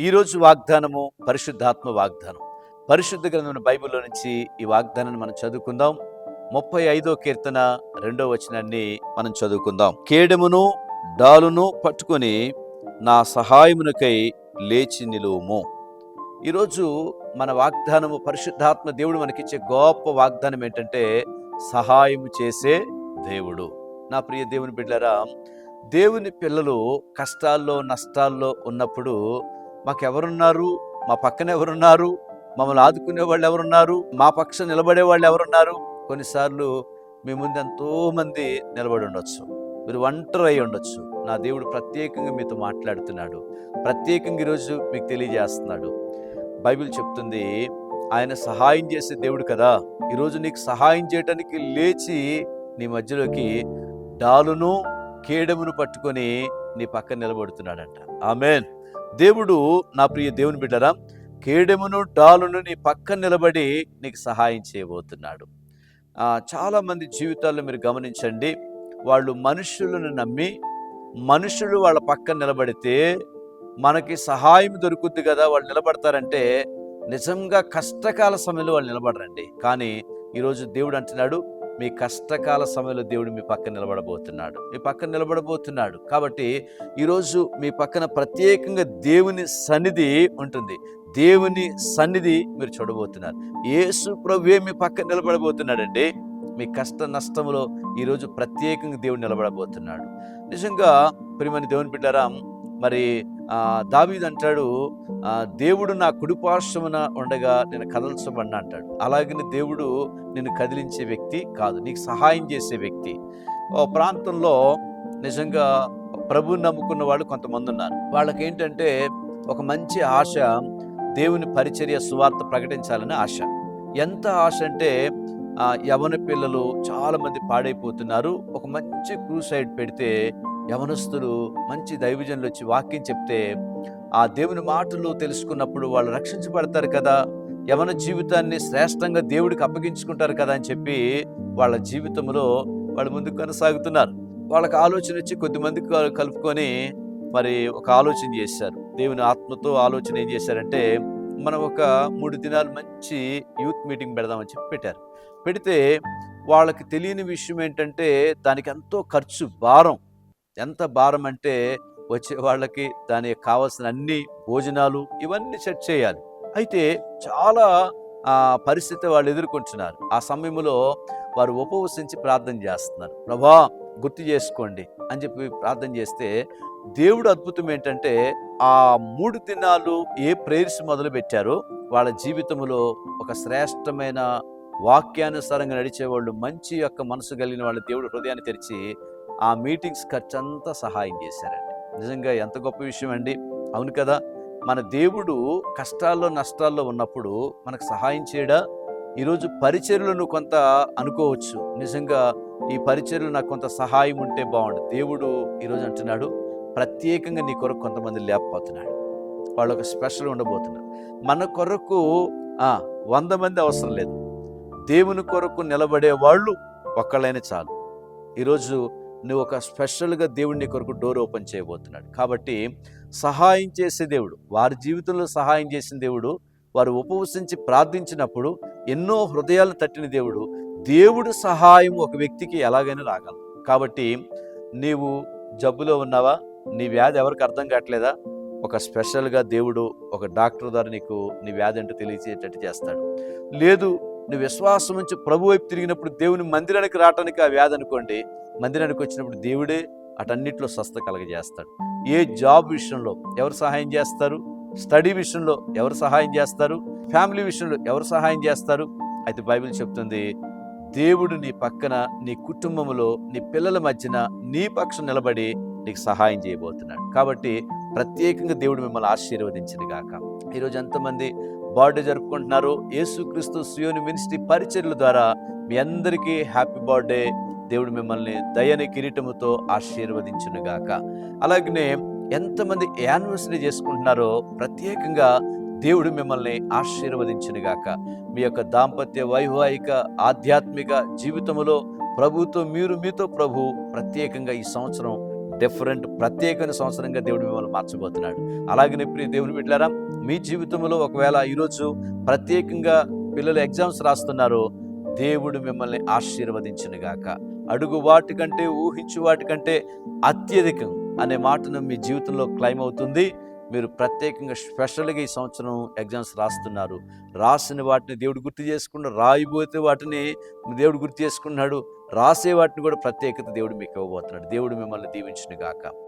ఈరోజు వాగ్దానము పరిశుద్ధాత్మ వాగ్దానం. పరిశుద్ధ గ్రంథమైన బైబిల్లో నుంచి ఈ వాగ్దానాన్ని మనం చదువుకుందాం. ముప్పై ఐదో కీర్తన రెండో వచనాన్ని మనం చదువుకుందాం. కేడమును డాలును పట్టుకొని నా సహాయమునకై లేచి నిలువుము. ఈరోజు మన వాగ్దానము పరిశుద్ధాత్మ దేవుడు మనకిచ్చే గొప్ప వాగ్దానం ఏంటంటే సహాయం చేసే దేవుడు. నా ప్రియ దేవుని బిడ్డరా దేవుని పిల్లలు కష్టాల్లో నష్టాల్లో ఉన్నప్పుడు మాకెవరున్నారు? మా పక్కన ఎవరున్నారు మమ్మల్ని ఆదుకునే వాళ్ళు ఎవరున్నారు మా పక్షం నిలబడే వాళ్ళు ఎవరున్నారు కొన్నిసార్లు మీ ముందు ఎంతోమంది నిలబడి ఉండొచ్చు. మీరు ఒంటరి అయి ఉండొచ్చు. నా దేవుడు ప్రత్యేకంగా మీతో మాట్లాడుతున్నాడు. ప్రత్యేకంగా ఈరోజు మీకు తెలియజేస్తున్నాడు. బైబిల్ చెప్తుంది ఆయన సహాయం చేసే దేవుడు కదా. ఈరోజు నీకు సహాయం చేయటానికి లేచి నీ మధ్యలోకి డాలును కేడమును పట్టుకొని నీ పక్కన నిలబడుతున్నాడంట. ఆమెన్. దేవుడు నా ప్రియ దేవుని బిడ్డరా కేడెమును డాలును నీ పక్కన నిలబడి నీకు సహాయం చేయబోతున్నాడు. చాలామంది జీవితాల్లో మీరు గమనించండి వాళ్ళు మనుషులను నమ్మి మనుషులు వాళ్ళ పక్కన నిలబడితే మనకి సహాయం దొరుకుద్ది కదా వాళ్ళు నిలబడతారంటే నిజంగా కష్టకాల సమయంలో వాళ్ళు నిలబడరండి. కానీ ఈరోజు దేవుడు అంటున్నాడు మీ కష్టకాల సమయంలో దేవుడు మీ పక్కన నిలబడబోతున్నాడు. మీ పక్కన నిలబడబోతున్నాడు. కాబట్టి ఈరోజు మీ పక్కన ప్రత్యేకంగా దేవుని సన్నిధి ఉంటుంది. దేవుని సన్నిధి మీరు చూడబోతున్నారు. యేసు ప్రభువే మీ పక్కన నిలబడబోతున్నాడండి. మీ కష్ట నష్టంలో ఈరోజు ప్రత్యేకంగా దేవుడు నిలబడబోతున్నాడు. నిజంగా ప్రియమని దేవుని బిడ్డారా మరి దావీద్ అంటాడు దేవుడు నా కుడిపార్శ్వమున ఉండగా నేను కదల్చబడిన అంటాడు. అలాగని దేవుడు నేను కదిలించే వ్యక్తి కాదు నీకు సహాయం చేసే వ్యక్తి. ఓ ప్రాంతంలో నిజంగా ప్రభుని నమ్ముకున్న వాళ్ళు కొంతమంది ఉన్నారు. వాళ్ళకి ఏంటంటే ఒక మంచి ఆశ దేవుని పరిచర్య సువార్త ప్రకటించాలని ఆశ. ఎంత ఆశ అంటే యవన పిల్లలు చాలామంది పాడైపోతున్నారు. ఒక మంచి క్రూసైడ్ పెడితే యవనస్తులు మంచి దైవజనులు వచ్చి వాక్యం చెప్తే ఆ దేవుని మాటలు తెలుసుకున్నప్పుడు వాళ్ళు రక్షించబడతారు కదా. యవన జీవితాన్ని శ్రేష్టంగా దేవుడికి అప్పగించుకుంటారు కదా అని చెప్పి వాళ్ళ జీవితంలో వాళ్ళు ముందుకు కొనసాగుతున్నారు. వాళ్ళకి ఆలోచన వచ్చి కొద్దిమంది కలుపుకొని మరి ఒక ఆలోచన చేశారు. దేవుని ఆత్మతో ఆలోచన ఏం చేశారంటే మనం ఒక మూడు దినాలు మంచి యూత్ మీటింగ్ పెడదామని చెప్పి పెట్టారు. పెడితే వాళ్ళకి తెలియని విషయం ఏంటంటే దానికి ఎంతో ఖర్చు భారం. ఎంత భారం అంటే వచ్చే వాళ్ళకి దానికి కావాల్సిన అన్ని భోజనాలు ఇవన్నీ సెట్ చేయాలి. అయితే చాలా ఆ, పరిస్థితి వాళ్ళు ఎదుర్కొంటున్నారు. ఆ సమయంలో వారు ఉపవసించి ప్రార్థన చేస్తున్నారు. ప్రభా గుర్తు చేసుకోండి అని చెప్పి ప్రార్థన చేస్తే దేవుడు అద్భుతం ఏంటంటే ఆ మూడు దినాలు ఏ ప్రేయర్స్ మొదలు పెట్టారో వాళ్ళ జీవితంలో ఒక శ్రేష్టమైన వాక్యానుసారంగా నడిచేవాళ్ళు మంచి యొక్క మనసు కలిగిన వాళ్ళ దేవుడు హృదయాన్ని తెరిచి ఆ మీటింగ్స్ ఖర్చంతా సహాయం చేశారండి. నిజంగా ఎంత గొప్ప విషయం అండి. అవును కదా మన దేవుడు కష్టాల్లో నష్టాల్లో ఉన్నప్పుడు మనకు సహాయం చేయడా? ఈరోజు పరిచర్లను కొంత అనుకోవచ్చు. నిజంగా ఈ పరిచర్లు నాకు కొంత సహాయం ఉంటే బాగుండు. దేవుడు ఈరోజు అంటున్నాడు ప్రత్యేకంగా నీ కొరకు కొంతమంది లేకపోతున్నాడు. వాళ్ళు ఒక స్పెషల్ ఉండబోతున్నారు. మన కొరకు వంద మంది అవసరం లేదు. దేవుని కొరకు నిలబడే వాళ్ళు ఒక్కళ్ళైనా చాలు. ఈరోజు నువ్వు ఒక స్పెషల్గా దేవుడిని కొరకు డోర్ ఓపెన్ చేయబోతున్నాడు. కాబట్టి సహాయం చేసే దేవుడు వారి జీవితంలో సహాయం చేసిన దేవుడు వారు ఉపవసించి ప్రార్థించినప్పుడు ఎన్నో హృదయాలను తట్టిన దేవుడు దేవుడు సహాయం ఒక వ్యక్తికి ఎలాగైనా రాగలదు కాబట్టి నీవు జబ్బులో ఉన్నావా? నీ వ్యాధి ఎవరికి అర్థం కావట్లేదా? ఒక స్పెషల్గా దేవుడు ఒక డాక్టర్ ద్వారా నీకు నీ వ్యాధి అంటే తెలియచేటట్టు చేస్తాడు. లేదు నువ్వు విశ్వాసం నుంచి ప్రభు వైపు తిరిగినప్పుడు దేవుని మందిరానికి రావడానికి ఆ వ్యాధి అనుకోండి మందిరానికి వచ్చినప్పుడు దేవుడే అటన్నిట్లో స్వస్థ కలగజేస్తాడు. ఏ జాబ్ విషయంలో ఎవరు సహాయం చేస్తారు? స్టడీ విషయంలో ఎవరు సహాయం చేస్తారు? ఫ్యామిలీ విషయంలో ఎవరు సహాయం చేస్తారు? అయితే బైబిల్ చెప్తుంది దేవుడు నీ పక్కన నీ కుటుంబంలో నీ పిల్లల మధ్యన నీ పక్షం నిలబడి నీకు సహాయం చేయబోతున్నాడు. కాబట్టి ప్రత్యేకంగా దేవుడు మిమ్మల్ని ఆశీర్వదించింది గాక ఈరోజు ఎంతమంది బర్త్డే జరుపుకుంటున్నారు యేసుక్రీస్తు సుయోని మినిస్ట్రీ పరిచర్ల ద్వారా మీ అందరికీ హ్యాపీ బర్త్డే. దేవుడు మిమ్మల్ని దయని కిరీటముతో ఆశీర్వదించును గాక అలాగనే ఎంతమంది యానివర్సరీ చేసుకుంటున్నారో ప్రత్యేకంగా దేవుడు మిమ్మల్ని ఆశీర్వదించును గాక మీ యొక్క దాంపత్య వైవాహిక ఆధ్యాత్మిక జీవితములో ప్రభుతో మీరు మీతో ప్రభు ప్రత్యేకంగా ఈ సంవత్సరం డిఫరెంట్ ప్రత్యేకమైన సంవత్సరంగా దేవుడు మిమ్మల్ని మార్చబోతున్నాడు. అలాగనే ప్రియ దేవుని బిడ్డారా మీ జీవితంలో ఒకవేళ ఈరోజు ప్రత్యేకంగా పిల్లలు ఎగ్జామ్స్ రాస్తున్నారు దేవుడు మిమ్మల్ని ఆశీర్వదించును గాక అడుగు వాటికంటే ఊహించు వాటికంటే అత్యధికం అనే మాటను మీ జీవితంలో క్లైమ్ అవుతుంది. మీరు ప్రత్యేకంగా స్పెషల్గా ఈ సంవత్సరం ఎగ్జామ్స్ రాస్తున్నారు. రాసిన వాటిని దేవుడు గుర్తు చేసుకున్న రాయిపోతే వాటిని దేవుడు గుర్తు చేసుకున్నాడు రాసే వాటిని కూడా ప్రత్యేకత దేవుడు మీకు ఇవ్వబోతున్నాడు. దేవుడు మిమ్మల్ని దీవించును గాక